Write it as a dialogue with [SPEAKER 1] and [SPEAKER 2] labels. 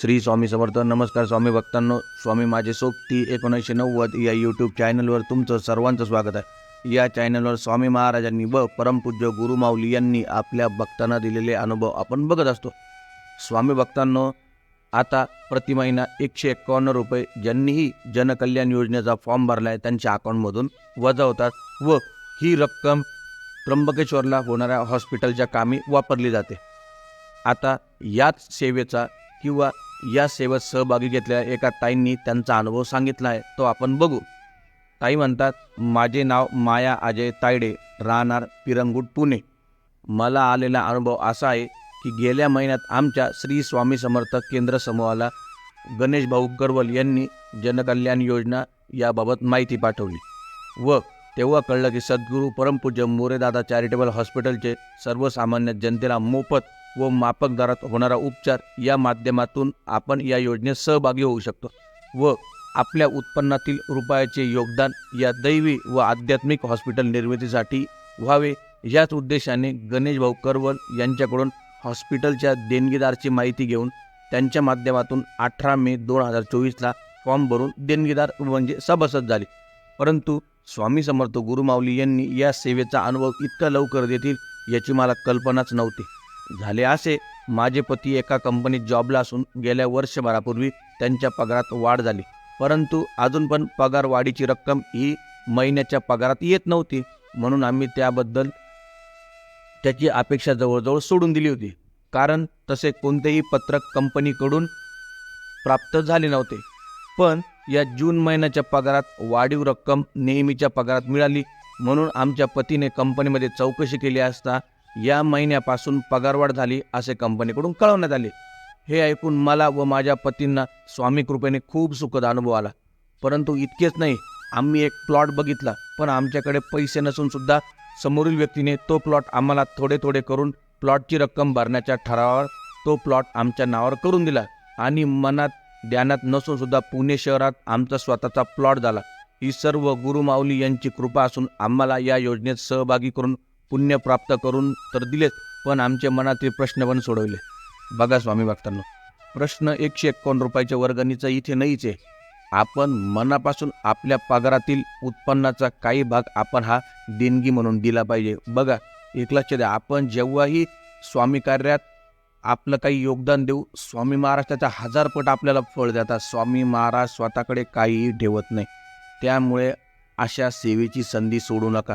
[SPEAKER 1] श्री स्वामी समर्थ. नमस्कार स्वामी भक्तांनो. स्वामी माझे सोबती एकोणीसशे नव्वद या यूट्यूब चॅनलवर तुमचं सर्वांचं स्वागत आहे. या चॅनलवर स्वामी महाराजांनी व परमपूज्य गुरुमाऊली यांनी आपल्या भक्तांना दिलेले अनुभव आपण बघत असतो. स्वामी भक्तांनो आता प्रति महिना एकशे एक्कावन्न रुपये ज्यांनीही जनकल्याण योजनेचा फॉर्म भरला आहे त्यांच्या अकाउंटमधून वजा होतात व ही रक्कम त्र्यंबकेश्वरला होणाऱ्या हॉस्पिटलच्या कामी वापरली जाते. आता याच सेवेचा किंवा या सेवेत सहभागी घेतलेल्या एका ताईंनी त्यांचा अनुभव सांगितला आहे. तो आपण बघू. ताई म्हणतात माझे नाव माया अजय तायडे राहणार पिरंगुट पुणे. मला आलेला अनुभव असा आहे की गेल्या महिन्यात आमच्या श्री स्वामी समर्थ केंद्र समूहाला गणेश भाऊ करवल यांनी जनकल्याण योजना याबाबत माहिती पाठवली. व तेव्हा कळलं की सद्गुरू परमपूज्य मोरेदादा चॅरिटेबल हॉस्पिटलचे सर्वसामान्य जनतेला मोफत व मापक दरात होणारा उपचार या माध्यमातून आपण या योजनेत सहभागी होऊ शकतो व आपल्या उत्पन्नातील रुपयाचे योगदान या दैवी व आध्यात्मिक हॉस्पिटल निर्मितीसाठी व्हावे. याच उद्देशाने गणेश भाऊ करवल यांच्याकडून हॉस्पिटलच्या देणगीदारची माहिती घेऊन त्यांच्या माध्यमातून अठरा मे दोन हजार चोवीसला फॉर्म भरून देणगीदार म्हणजे सभासद झाले. परंतु स्वामी समर्थ गुरुमाऊली यांनी या सेवेचा अनुभव इतका लवकर देतील याची मला कल्पनाच नव्हती. झाले असे. माझे पती एका कंपनीत जॉबला असून गेल्या वर्षभरापूर्वी त्यांच्या पगारात वाढ झाली. परंतु अजून पण पगार वाढीची रक्कम ही महिन्याच्या पगारात येत नव्हती. म्हणून आम्ही त्याबद्दल त्याची अपेक्षा जवळजवळ सोडून दिली होती. कारण तसे कोणतेही पत्रक कंपनीकडून प्राप्त झाले नव्हते. पण या जून महिन्याच्या पगारात वाढीव रक्कम नेहमीच्या पगारात मिळाली. म्हणून आमच्या पतीने कंपनीमध्ये चौकशी केली असता या महिन्यापासून पगारवाढ झाली असे कंपनीकडून कळवण्यात आले. हे ऐकून मला व माझ्या पतींना स्वामी कृपेने खूप सुखद अनुभव आला. परंतु इतकेच नाही आम्ही एक प्लॉट बघितला पण आमच्याकडे पैसे नसून सुद्धा समोरील व्यक्तीने तो प्लॉट आम्हाला थोडे थोडे करून प्लॉटची रक्कम भरण्याच्या ठरावावर तो प्लॉट आमच्या नावावर करून दिला आणि मनात ध्यानात नसून सुद्धा पुणे शहरात आमचा स्वतःचा प्लॉट झाला. ही सर्व गुरुमाऊली यांची कृपा असून आम्हाला या योजनेत सहभागी करून पुण्य प्राप्त करून तर दिलेत पण आमच्या मनातील प्रश्न पण सोडवले. बघा स्वामी भक्तांनो प्रश्न एकशे एकोण रुपयाच्या वर्गणीचा इथे नाहीच आहे. आपण मनापासून आपल्या पगारातील उत्पन्नाचा काही भाग आपण हा देणगी म्हणून दिला पाहिजे. बघा एक लक्ष द्या आपण जेव्हाही स्वामी कार्यात आपलं काही योगदान देऊ स्वामी महाराष्ट्राच्या हजार पट आपल्याला फळ देतात. स्वामी महाराज स्वतःकडे काहीही ठेवत नाही. त्यामुळे अशा सेवेची संधी सोडू नका.